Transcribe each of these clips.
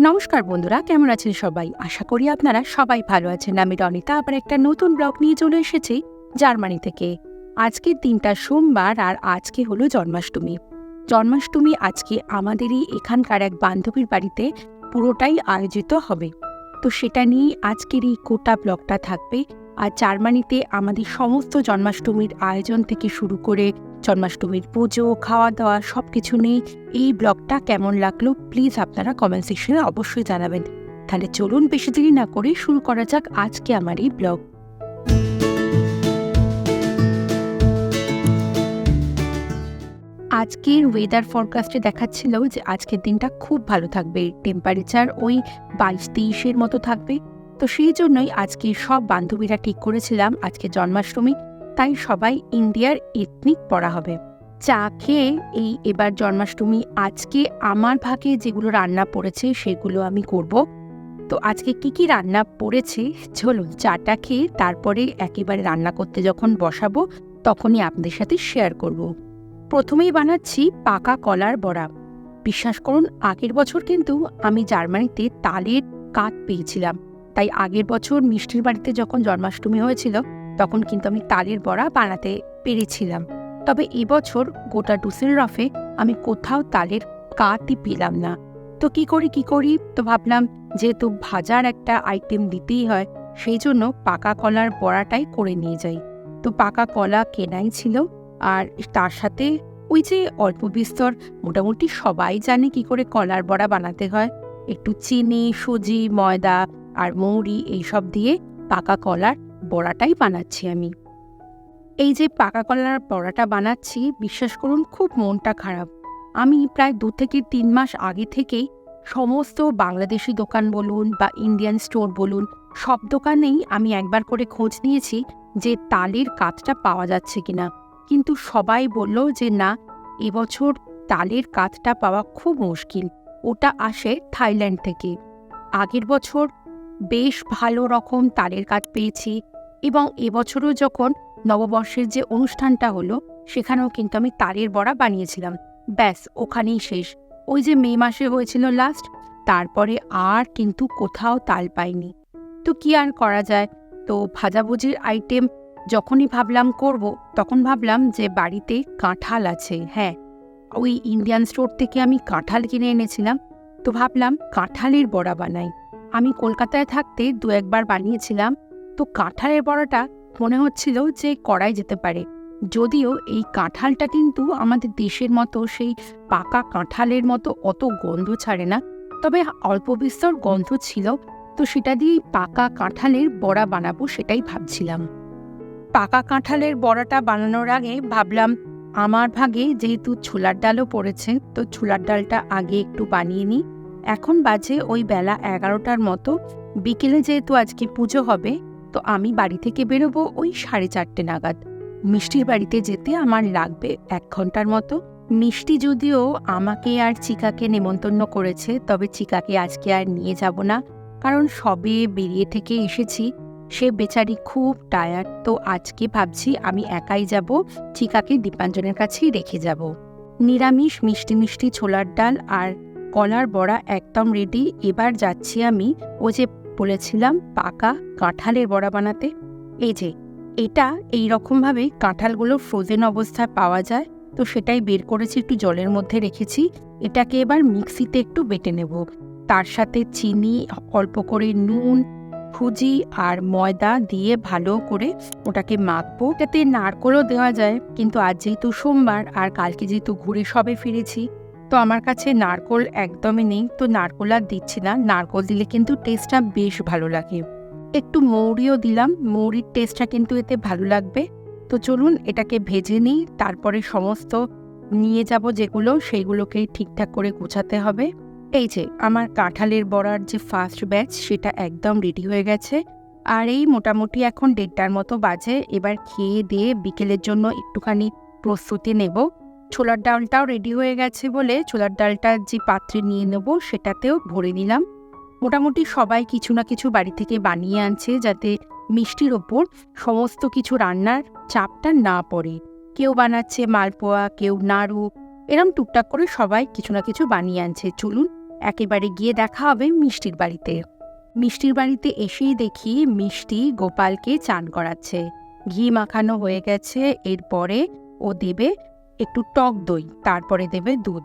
নমস্কার বন্ধুরা, কেমন আছেন সবাই? আশা করি আপনারা সবাই ভালো আছেন। আমি রনিতা, আবার একটা নতুন ব্লগ নিয়ে চলে এসেছি জার্মানি থেকে। আজকের দিনটা সোমবার আর আজকে হলো জন্মাষ্টমী। জন্মাষ্টমী আজকে আমাদেরই এখানকার এক বান্ধবীর বাড়িতে পুরোটাই আয়োজিত হবে। তো সেটা নিয়েই আজকের এই কোটা ব্লগটা থাকবে। আর জার্মানিতে আমাদের সমস্ত জন্মাষ্টমীর আয়োজন থেকে শুরু করে জন্মাষ্টমীর পুজো খাওয়া দাওয়া সব কিছু নিয়ে এই ব্লগটা কেমন লাগল প্লিজ আপনারা কমেন্ট সেকশনে অবশ্যই জানাবেন। তাহলে চলুন বেশি দেরি না করে শুরু করা যাক আজকে আমার এই ব্লগ। আজকের ওয়েদার ফরকাস্টে দেখাচ্ছিল যে আজকের দিনটা খুব ভালো থাকবে। টেম্পারেচার ওই বাইশ তেইশের মতো থাকবে। তো সেই জন্যই আজকে সব বান্ধবীরা ঠিক করেছিলাম আজকে জন্মাষ্টমী তাই সবাই ইন্ডিয়ার এথনিক পড়া হবে। চা খেয়ে এই এবার জন্মাষ্টমী, আজকে আমার ভাগে যেগুলো রান্না পড়েছে সেগুলো আমি করব। তো আজকে কি কি রান্না পড়েছে চলুন চাটা খেয়ে তারপরে একেবারে রান্না করতে যখন বসাবো, তখনই আপনাদের সাথে শেয়ার করব। প্রথমেই বানাচ্ছি পাকা কলার বড়া। বিশ্বাস করুন, আগের বছর কিন্তু আমি জার্মানিতে তালের কাঠ পেয়েছিলাম। তাই আগের বছর মিষ্টির বাড়িতে যখন জন্মাষ্টমী হয়েছিল তখন কিন্তু আমি তালের বড়া বানাতে পেরেছিলাম। তবে এবছর গোটা ডুসেল রফে আমি কোথাও তালের কাতই পেলাম না। তো কি করি কি করি? তো ভাবলাম যেহেতু ভাজার একটা আইটেম দিতেই হয়, সেই জন্য পাকা কলার বড়াটাই করে নিয়ে যাই। তো পাকা কলা কেনাই ছিল আর তার সাথে ওই যে অল্প বিস্তর মোটামুটি সবাই জানে কি করে কলার বড়া বানাতে হয়। একটু চিনি, সুজি, ময়দা আর মৌরি এইসব দিয়ে পাকা কলার বড়াটাই বানাচ্ছি আমি। এই যে পাকা কলার বড়াটা বানাচ্ছি, বিশ্বাস করুন, খুব মনটা খারাপ। আমি প্রায় দু থেকে তিন মাস আগে থেকেই সমস্ত বাংলাদেশি দোকান বলুন বা ইন্ডিয়ান স্টোর বলুন, সব দোকানেই আমি একবার করে খোঁজ নিয়েছি যে তালের কাঠটা পাওয়া যাচ্ছে কিনা। কিন্তু সবাই বলল যে না এবছর তালের কাঠটা পাওয়া খুব মুশকিল। ওটা আসে থাইল্যান্ড থেকে। আগের বছর বেশ ভালো রকম তালের কাঠ পেয়েছি এবং এবছরও যখন নববর্ষের যে অনুষ্ঠানটা হলো, সেখানেও কিন্তু আমি তারের বড়া বানিয়েছিলাম। ব্যাস, ওখানেই শেষ। ওই যে মে মাসে হয়েছিল লাস্ট তারপরে আর কিন্তু কোথাও তাল পাইনি। তো কি আর করা যায়? তো ভাজাভুজির আইটেম যখনই ভাবলাম করব, তখন ভাবলাম যে বাড়িতে কাঁঠাল আছে হ্যাঁ। ওই ইন্ডিয়ান স্টোর থেকে আমি কাঁঠাল কিনে এনেছিলাম। তো ভাবলাম কাঁঠালের বড়া বানাই। আমি কলকাতায় থাকতে দু একবার বানিয়েছিলাম। তো কাঁঠালের বড়াটা মনে হচ্ছিল যে করাই যেতে পারে। যদিও এই কাঁঠালটা কিন্তু আমাদের দেশের মতো সেই পাকা কাঁঠালের মতো অত গন্ধ ছাড়ে না, তবে অল্প বিস্তর গন্ধ ছিল, তো সেটা দিয়েই পাকা কাঁঠালের বড়া বানাবো সেটাই ভাবছিলাম। পাকা কাঁঠালের বড়াটা বানানোর আগে ভাবলাম, আমার ভাগে যেহেতু ছোলার ডালও পড়েছে, তো ছোলার ডালটা আগে একটু বানিয়ে নিই। এখন বাজে ওই বেলা এগারোটার মতো, বিকেলে যেহেতু আজকে পুজো হবে তো আমি বাড়ি থেকে বেরোবো ওই সাড়ে চারটে নাগাদ। মিষ্টির বাড়িতে যেতে আমার লাগবে এক ঘণ্টার মতো। মিষ্টি যদিও আমাকে আর চিকাকে নেমন্তন্ন করেছে, তবে চিকাকে আজকে আর নিয়ে যাব না, কারণ সবে বেরিয়ে থেকে এসেছি। সে বেচারি খুব টায়ার্ড তো আজকে ভাবছি আমি একাই যাব, চিকাকে দীপাঞ্জনের কাছেই রেখে যাব। নিরামিষ মিষ্টি মিষ্টি ছোলার ডাল আর কলার বড়া একদম রেডি এবার যাচ্ছি আমি ও যে বলেছিলাম পাকা কাঁঠালের বড়া বানাতে। এই যে, এটা এই রকমভাবে কাঁঠালগুলো ফ্রোজেন অবস্থায় পাওয়া যায়, তো সেটাই বের করেছি একটু জলের মধ্যে রেখেছি। এটাকে এবার মিক্সিতে একটু বেটে নেব। তার সাথে চিনি, অল্প করে নুন, সুজি আর ময়দা দিয়ে ভালো করে ওটাকে মাখবো। এটাতে নারকোলও দেওয়া যায়, কিন্তু আজ যেহেতু সোমবার আর কালকে যেহেতু ঘুরে সবে ফিরেছি তো আমার কাছে নারকোল একদমই নেই, তো নারকোল আর দিচ্ছি না। নারকোল দিলে কিন্তু টেস্টটা বেশ ভালো লাগে। একটু মৌরিও দিলাম, মৌরির টেস্টটা কিন্তু এতে ভালো লাগবে। তো চলুন এটাকে ভেজে নিই, তারপরে সমস্ত নিয়ে যাব যেগুলো, সেইগুলোকে ঠিকঠাক করে গোছাতে হবে। এই যে, আমার কাঁঠালের বড়ার যে ফার্স্ট ব্যাচ সেটা একদম রেডি হয়ে গেছে। আর এই মোটামুটি এখন দেড়টার মতো বাজে, এবার খেয়ে দিয়ে বিকেলের জন্য একটুখানি প্রস্তুতি নেব। ছোলার ডালটাও রেডি হয়ে গেছে বলে ছোলার ডালটা যে পাত্রে নিয়ে নেব সেটাতেও ভরে নিলাম। মোটামুটি সবাই কিছু না কিছু বাড়ি থেকে বানিয়ে আনছে যাতে মিষ্টির ওপর সমস্ত কিছু রান্নার চাপটা না পড়ে। কেউ বানাচ্ছে মালপোয়া, কেউ নাড়ু, এরম টুকটাক করে সবাই কিছু না কিছু বানিয়ে আনছে। চলুন, একেবারে গিয়ে দেখা হবে মিষ্টির বাড়িতে। মিষ্টির বাড়িতে এসেই দেখি মিষ্টি গোপালকে চান করাচ্ছে। ঘি মাখানো হয়ে গেছে, এরপরে ও দেবে একটু টক দই, তারপরে দেবে দুধ।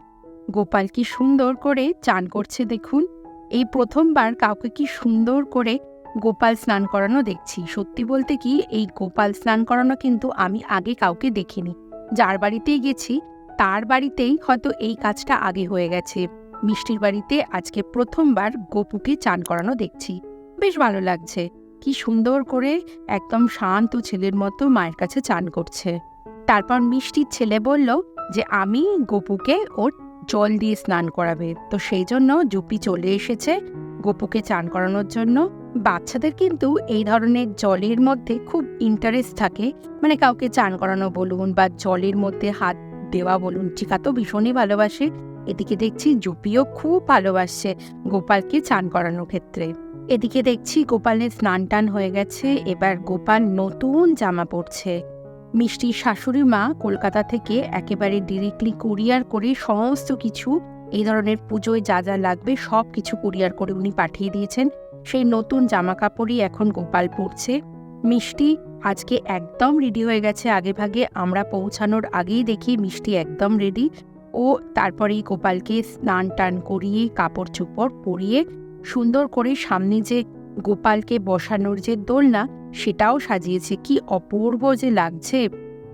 গোপাল কি সুন্দর করে চান করছে দেখুন। এই প্রথমবার কাউকে কি সুন্দর করে গোপাল স্নান করানো দেখছি। সত্যি বলতে কি, এই গোপাল স্নান করানো কিন্তু আমি আগে কাউকে দেখিনি। যার বাড়িতেই গেছি, তার বাড়িতেই হয়তো এই কাজটা আগে হয়ে গেছে। মিষ্টির বাড়িতে আজকে প্রথমবার গোপুকে চান করানো দেখছি। বেশ ভালো লাগছে। কি সুন্দর করে একদম শান্ত ছেলের মতো মায়ের কাছে চান করছে। তারপর মিষ্টির ছেলে বলল যে, আমি গোপুকে ওর জল দিয়ে স্নান করাবে। তো সেই জন্য জুপি চলে এসেছে গোপুকে চান করানোর জন্য। বাচ্চাদের কিন্তু এই ধরনের জলের মধ্যে খুব ইন্টারেস্ট থাকে। মানে কাউকে চান করানো বলুন বা জলের মধ্যে হাত দেওয়া বলুন চিকা তো ভীষণই ভালোবাসে। এদিকে দেখছি জুপিও খুব ভালোবাসছে গোপালকে চান করানোর ক্ষেত্রে। এদিকে দেখছি গোপালের স্নান টান হয়ে গেছে, এবার গোপাল নতুন জামা পরছে। মিষ্টির শাশুড়ি মা কলকাতা থেকে একেবারে ডিরেক্টলি কুরিয়ার করে সমস্ত কিছু, এই ধরনের পুজোয় যা যা লাগবে সব কিছু কুরিয়ার করে উনি পাঠিয়ে দিয়েছেন। সেই নতুন জামা কাপড়ই এখন গোপাল পরছে। মিষ্টি আজকে একদম রেডি হয়ে গেছে আগে ভাগে। আমরা পৌঁছানোর আগেই দেখি মিষ্টি একদম রেডি ও তারপরেই গোপালকে স্নান টান করিয়ে কাপড় চোপড় পরিয়ে সুন্দর করে সামনে যে গোপালকে বসানোর যে দোলনা, সেটাও সাজিয়েছে। কি অপূর্ব যে লাগছে।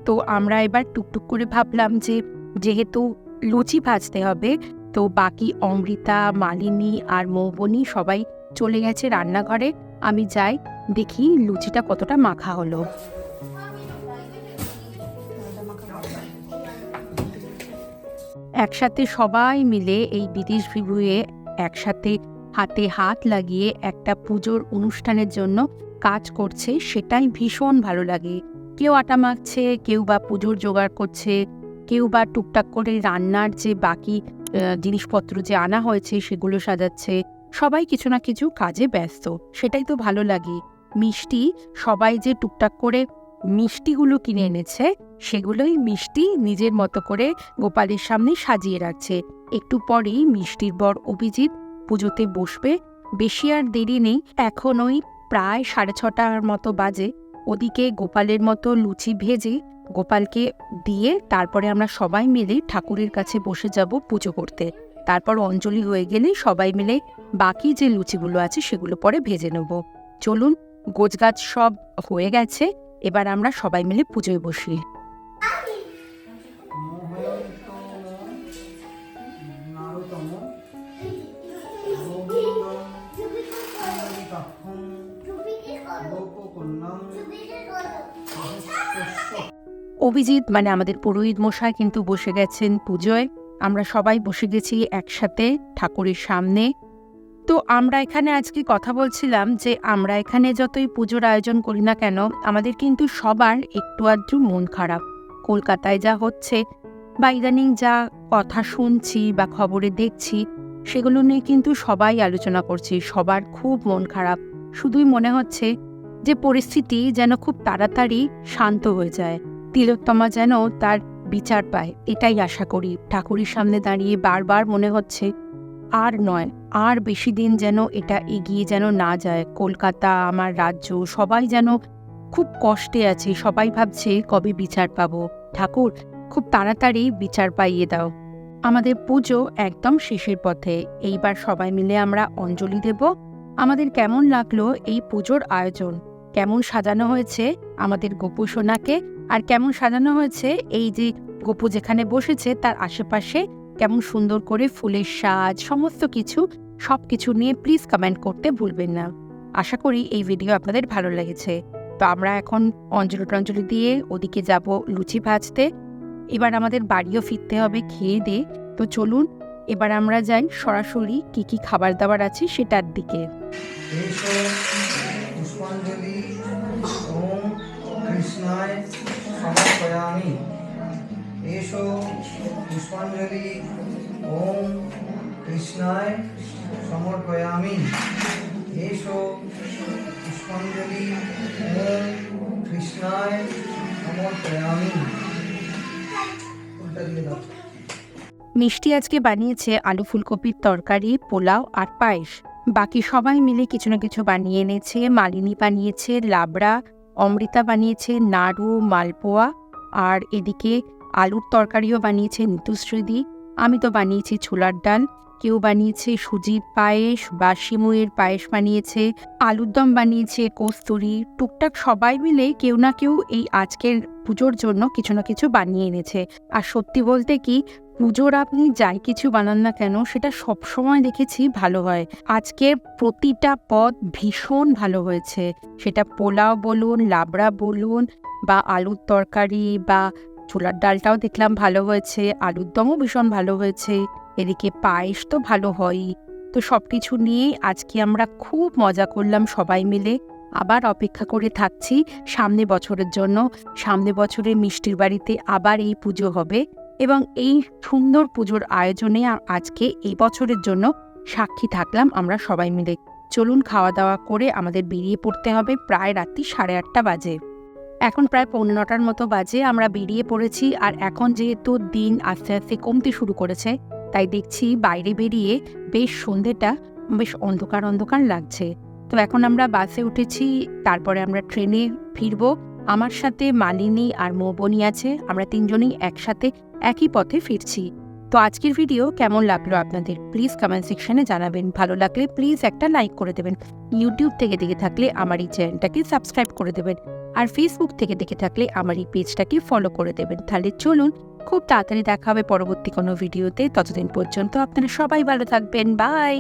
তো আমরা এবার টুকটুক করে ভাবলাম যে, যেহেতু লুচি ভাজতে হবে, তো বাকি অমৃতা, মালিনী আর মৌবনী সবাই চলে গেছে রান্নাঘরে। আমি যাই, দেখি লুচিটা কতটা মাখা হলো। একসাথে সবাই মিলে এই বিদেশ বিভুয়ে একসাথে হাতে হাত লাগিয়ে একটা পুজোর অনুষ্ঠানের জন্য কাজ করছে, সেটাই ভীষণ ভালো লাগে। কেউ আটা মাখছে, কেউ বা পুজোর জোগাড় করছে, কেউ বা টুকটাক করে রান্নার যে বাকি জিনিসপত্র যে আনা হয়েছে, সেগুলো সাজাচ্ছে। সবাই কিছু না কিছু কাজে ব্যস্ত, সেটাই তো ভালো লাগে। মিষ্টি, সবাই যে টুকটাক করে মিষ্টিগুলো কিনে এনেছে, সেগুলোই মিষ্টি নিজের মতো করে গোপালের সামনে সাজিয়ে রাখছে। একটু পরেই মিষ্টির বর অভিজিৎ পুজোতে বসবে, বেশি আর দেরি নেই। এখন ওই প্রায় সাড়ে ছটার মতো বাজে। ওদিকে গোপালের মতো লুচি ভেজে গোপালকে দিয়ে তারপরে আমরা সবাই মিলে ঠাকুরের কাছে বসে যাব পুজো করতে। তারপর অঞ্জলি হয়ে গেলে সবাই মিলে বাকি যে লুচিগুলো আছে সেগুলো পরে ভেজে নেব। চলুন, গোছগাছ সব হয়ে গেছে। এবার আমরা সবাই মিলে পুজোয় বসি। অভিজিৎ মানে আমাদের পুরোহিত মশাই কিন্তু বসে গেছেন পুজোয়। আমরা সবাই বসে গেছি একসাথে ঠাকুরের সামনে। তো আমরা এখানে আজকে কথা বলছিলাম যে আমরা এখানে যতই পুজোর আয়োজন করি না কেন, আমাদের কিন্তু সবার একটু আধটু মন খারাপ। কলকাতায় যা হচ্ছে, বা ইদানিং যা কথা শুনছি বা খবরে দেখছি, সেগুলো নিয়ে কিন্তু সবাই আলোচনা করছি, সবার খুব মন খারাপ। শুধুই মনে হচ্ছে যে পরিস্থিতি যেন খুব তাড়াতাড়ি শান্ত হয়ে যায়। তিলোত্তমা যেন তার বিচার পায়, এটাই আশা করি। ঠাকুরের সামনে দাঁড়িয়ে বারবার মনে হচ্ছে, আর নয়, আর বেশি দিন যেন এটা এগিয়ে যেন না যায়। কলকাতা, আমার রাজ্য, সবাই যেন খুব কষ্টে আছে, সবাই ভাবছে কবে বিচার পাবো। ঠাকুর, খুব তাড়াতাড়ি বিচার পাইয়ে দাও। আমাদের পুজো একদম শেষের পথে। এইবার সবাই মিলে আমরা অঞ্জলি দেব। আমাদের কেমন লাগল এই পুজোর আয়োজন? কেমন সাজানো হয়েছে আমাদের গোপু সোনাকে আর কেমন সাজানো হয়েছে এই যে গোপু যেখানে বসেছে তার আশেপাশে কেমন সুন্দর করে ফুলের সাজ, সমস্ত কিছু সব কিছু নিয়ে প্লিজ কমেন্ট করতে ভুলবেন না। আশা করি এই ভিডিও আপনাদের ভালো লেগেছে। তো আমরা এখন অঞ্জলি টঞ্জলি দিয়ে ওদিকে যাব লুচি ভাজতে। এবার আমাদের বাড়িও ফিরতে হবে খেয়ে দিয়ে। তো চলুন, এবার আমরা যাই সরাসরি কি কি খাবার দাবার আছে সেটার দিকে। পুষ্পাঞ্জলি ওম কৃষ্ণায় সমর্পয়ামি এষ পুষ্পাঞ্জলি ওম কৃষ্ণায় সমর্পয়ামি এষ পুষ্পাঞ্জলি ওম কৃষ্ণায় সমর্পয়ামি মিষ্টি আজকে বানিয়েছে আলু ফুলকপির তরকারি, পোলাও আর পায়েস। বাকি সবাই মিলে কিছু না কিছু বানিয়ে এনেছে, মালিনী বানিয়েছে, লাবড়া, অমৃতা বানিয়েছে, নাড়ু, মালপোয়া, আর এদিকে আলুর তরকারিও বানিয়েছে নিতুশ্রীদি আমি তো বানিয়েছি ছোলার ডাল, কেউ বানিয়েছে সুজির পায়েস বা সিমুয়ের পায়েস বানিয়েছে, আলুর দম বানিয়েছে কস্তুরি। টুকটাক সবাই মিলে কেউ না কেউ এই আজকের পুজোর জন্য কিছু না কিছু বানিয়ে এনেছে। আর সত্যি বলতে কি পুজোর আপনি যাই কিছু বানান না কেন, সেটা সবসময় দেখেছি ভালো হয়। আজকের প্রতিটা পদ ভীষণ ভালো হয়েছে। সেটা পোলাও বলুন, লাবড়া বলুন, বা আলুর তরকারি, বা ছোলার ডালটাও দেখলাম ভালো হয়েছে, আলুর দমও ভীষণ ভালো হয়েছে। এদিকে পায়েস তো ভালো হয়ই। তো সব কিছু নিয়েই আজকে আমরা খুব মজা করলাম সবাই মিলে। আবার অপেক্ষা করে থাকছি সামনে বছরের জন্য। সামনে বছরে মিষ্টির বাড়িতে আবার এই পুজো হবে। এবং এই সুন্দর পুজোর আয়োজনে আজকে এই বছরের জন্য সাক্ষী থাকলাম আমরা সবাই মিলে। চলুন খাওয়া দাওয়া করে আমাদের বেরিয়ে পড়তে হবে প্রায় রাত্রি সাড়ে আটটা বাজে। এখন প্রায় পৌনে নটার মতো বাজে, আমরা বেরিয়ে পড়েছি আর এখন যেহেতু দিন আস্তে আস্তে কমতে শুরু করেছে, তাই দেখছি বাইরে বেরিয়ে বেশ সন্ধেটা বেশ অন্ধকার অন্ধকার লাগছে। তো এখন আমরা বাসে উঠেছি, তারপরে আমরা ট্রেনে ফিরবো আমার সাথে মালিনী আর মৌবনি আছে, আমরা তিনজনেই একসাথে একই পথে ফিরছি। তো আজকের ভিডিও কেমন লাগল আপনাদের? প্লিজ কমেন্ট সেকশনে জানাবেন। ভালো লাগলে প্লিজ একটা লাইক করে দেবেন। ইউটিউব থেকে দেখে থাকলে আমার এই চ্যানেলটাকে সাবস্ক্রাইব করে দেবেন। আর ফেসবুক থেকে দেখে থাকলে আমার এই পেজটাকে ফলো করে দেবেন। তাহলে চলুন, খুব তাড়াতাড়ি দেখা হবে পরবর্তী কোনো ভিডিওতে। ততদিন পর্যন্ত আপনারা সবাই ভালো থাকবেন। বাই